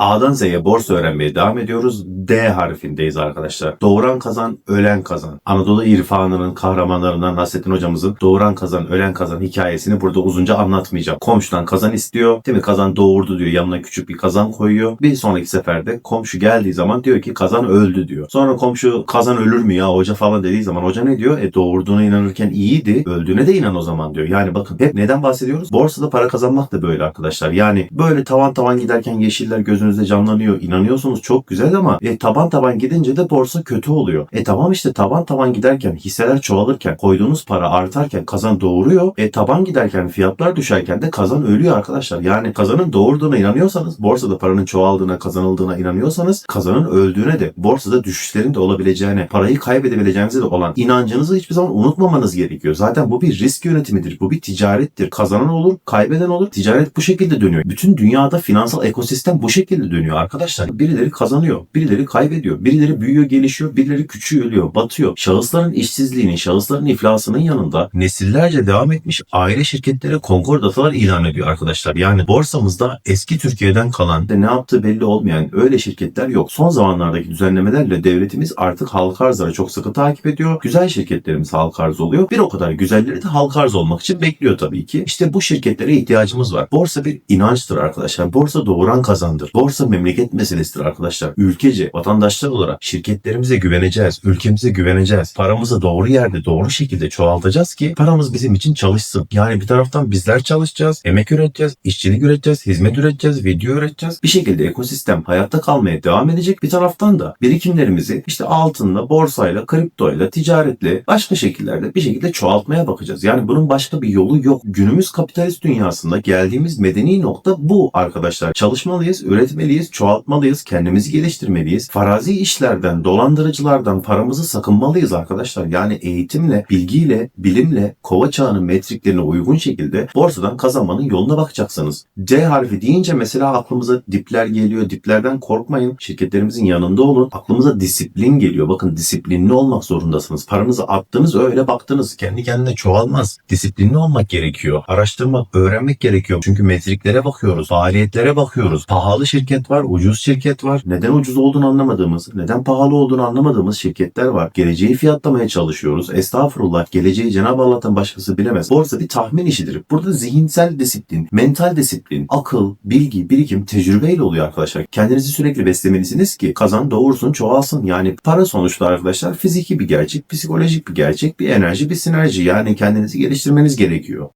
A'dan Z'ye borsa öğrenmeye devam ediyoruz. D harfindeyiz arkadaşlar. Doğuran kazan, ölen kazan. Anadolu irfanının kahramanlarından Nasrettin hocamızın doğuran kazan, ölen kazan hikayesini burada uzunca anlatmayacağım. Komşudan kazan istiyor. Değil mi? Kazan doğurdu diyor. Yanına küçük bir kazan koyuyor. Bir sonraki seferde komşu geldiği zaman diyor ki kazan öldü diyor. Sonra komşu kazan ölür mü ya hoca falan dediği zaman hoca ne diyor? E doğurduğuna inanırken iyiydi. Öldüğüne de inan o zaman diyor. Yani bakın hep neden bahsediyoruz? Borsada para kazanmak da böyle arkadaşlar. Yani böyle tavan tavan giderken yeşiller gözünüzde canlanıyor. İnanıyorsunuz çok güzel ama e, taban taban gidince de borsa kötü oluyor. E tamam işte taban taban giderken hisseler çoğalırken koyduğunuz para artarken kazan doğuruyor. E taban giderken fiyatlar düşerken de kazan ölüyor arkadaşlar. Yani kazanın doğurduğuna inanıyorsanız borsada paranın çoğaldığına kazanıldığına inanıyorsanız kazanın öldüğüne de borsada düşüşlerin de olabileceğine parayı kaybedebileceğinize de olan inancınızı hiçbir zaman unutmamanız gerekiyor. Zaten bu bir risk yönetimidir. Bu bir ticarettir. Kazanan olur, kaybeden olur. Ticaret bu şekilde dönüyor. Bütün dünyada finansal ekosistem bu şekilde dönüyor arkadaşlar. Birileri kazanıyor, birileri kaybediyor. Birileri büyüyor, gelişiyor, birileri küçülüyor, batıyor. Şahısların işsizliğinin, şahısların iflasının yanında nesillerce devam etmiş aile şirketlere konkordatalar ilan ediyor arkadaşlar. Yani borsamızda eski Türkiye'den kalan de ne yaptığı belli olmayan öyle şirketler yok. Son zamanlardaki düzenlemelerle devletimiz artık halka arzları çok sıkı takip ediyor. Güzel şirketlerimiz halka arz oluyor. Bir o kadar güzelleri de halka arz olmak için bekliyor tabii ki. İşte bu şirketlere ihtiyacımız var. Borsa bir inançtır arkadaşlar. Borsa doğuran kazandır. Borsa memleket meselesidir arkadaşlar. Ülkece, vatandaşlar olarak şirketlerimize güveneceğiz. Ülkemize güveneceğiz. Paramızı doğru yerde, doğru şekilde çoğaltacağız ki paramız bizim için çalışsın. Yani bir taraftan bizler çalışacağız, emek üreteceğiz, işçilik üreteceğiz, hizmet üreteceğiz, video üreteceğiz. Bir şekilde ekosistem hayatta kalmaya devam edecek. Bir taraftan da birikimlerimizi işte altınla, borsayla, kriptoyla, ticaretle, başka şekillerde bir şekilde çoğaltmaya bakacağız. Yani bunun başka bir yolu yok. Günümüz kapitalist dünyasında geldiğimiz medeni nokta bu arkadaşlar. Çalışmalıyız, üretmeliyiz, çoğaltmalıyız, kendimizi geliştirmeliyiz. Farazi işlerden, dolandırıcılardan paramızı sakınmalıyız arkadaşlar. Yani eğitimle, bilgiyle, bilimle, kova çağının metriklerine uygun şekilde borsadan kazanmanın yoluna bakacaksınız. C harfi deyince mesela aklımıza dipler geliyor. Diplerden korkmayın. Şirketlerimizin yanında olun. Aklımıza disiplin geliyor. Bakın disiplinli olmak zorundasınız. Paranızı attınız öyle baktınız. Kendi kendine çoğalmaz. Disiplinli olmak gerekiyor. Araştırmak, öğrenmek gerekiyor. Çünkü metriklere bakıyoruz. Faaliyetlere bakıyoruz. Pahalı şirket var, ucuz şirket var. Neden ucuz olduğunu anlamadığımız, neden pahalı olduğunu anlamadığımız şirketler var. Geleceği fiyatlamaya çalışıyoruz. Estağfurullah. Geleceği Cenab-ı Allah'tan başkası bilemez. Borsa bir tahmin işidir. Burada zihinsel disiplin, mental disiplin, akıl, bilgi, birikim, tecrübeyle oluyor arkadaşlar. Kendinizi sürekli beslemelisiniz ki kazan doğursun, çoğalsın. Yani para sonuçta arkadaşlar fiziki bir gerçek, psikolojik bir gerçek, bir enerji, bir sinerji. Yani kendinizi geliştirmeniz gerekiyor.